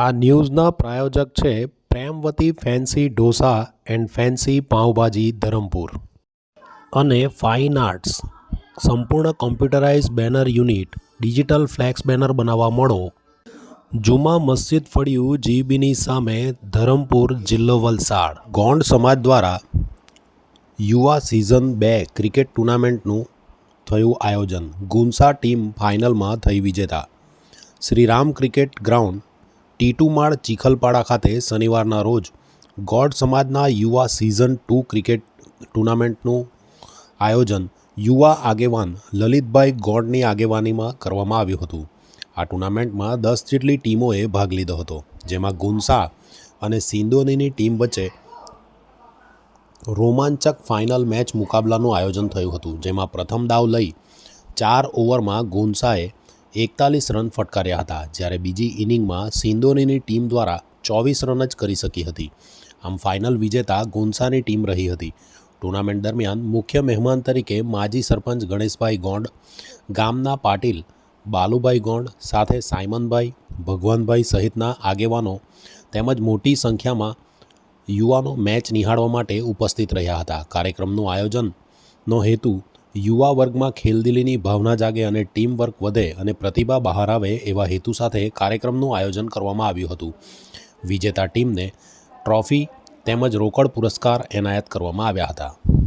આ ન્યૂઝના પ્રાયોજક છે Premvati fancy dosa and fancy pav bhaji Dharampur. અને ફાઇન આર્ટ્સ. સંપૂર્ણ computerise banner unit, digital flex banner બનાવવા મળો. જુમા મસ્જિદ ફળિયું જીબીની સામે ધરમપુર જિલ્લો વલસાડ. ગોંડ સમાજ દ્વારા યુવા સિઝન બે ક્રિકેટ ટુર્નામેન્ટનું થયું આયોજન. ગુંસા ટીમ ફાઇનલમાં થઈ વિજેતા. શ્રીરામ ક્રિકેટ ગ્રાઉન્ડ ટીટુમાળ ચીખલપાડા ખાતે શનિવારના રોજ ગોડ સમાજના યુવા સિઝન ટુ ક્રિકેટ ટુર્નામેન્ટનું આયોજન યુવા આગેવાન લલિતભાઈ ગોડની આગેવાનીમાં કરવામાં આવ્યું હતું. આ ટુર્નામેન્ટમાં દસ જેટલી ટીમોએ ભાગ લીધો હતો, જેમાં ગુંસા અને સિંદોનીની ટીમ વચ્ચે રોમાંચક ફાઇનલ મેચ મુકાબલાનું આયોજન થયું હતું, જેમાં પ્રથમ દાવ લઈ ચાર ઓવરમાં ગુંસાએ એકતાલીસ રન ફટકાર્યા હતા, જ્યારે બીજી ઇનિંગમાં સિંદોનીની ટીમ દ્વારા ચોવીસ રન જ કરી શકી હતી. આમ ફાઇનલ વિજેતા ગુંસાની ટીમ રહી હતી. ટુર્નામેન્ટ દરમિયાન મુખ્ય મહેમાન તરીકે માજી સરપંચ ગણેશભાઈ ગોંડ, ગામના પાટીલ બાલુભાઈ ગોંડ, સાથે સાયમનભાઈ ભગવાનભાઈ સહિતના આગેવાનો તેમજ મોટી સંખ્યામાં યુવાનો મેચ નિહાળવા માટે ઉપસ્થિત રહ્યા હતા. કાર્યક્રમનું આયોજનનો હેતુ યુવા વર્ગમાં ખેલદિલીની ભાવના જાગે અને ટીમ વર્ક વધે અને પ્રતિભા બહાર આવે એવા હેતુ સાથે કાર્યક્રમનું આયોજન કરવામાં આવ્યું હતું. વિજેતા ટીમને ટ્રોફી તેમજ રોકડ પુરસ્કાર એનાયત કરવામાં આવ્યા હતા.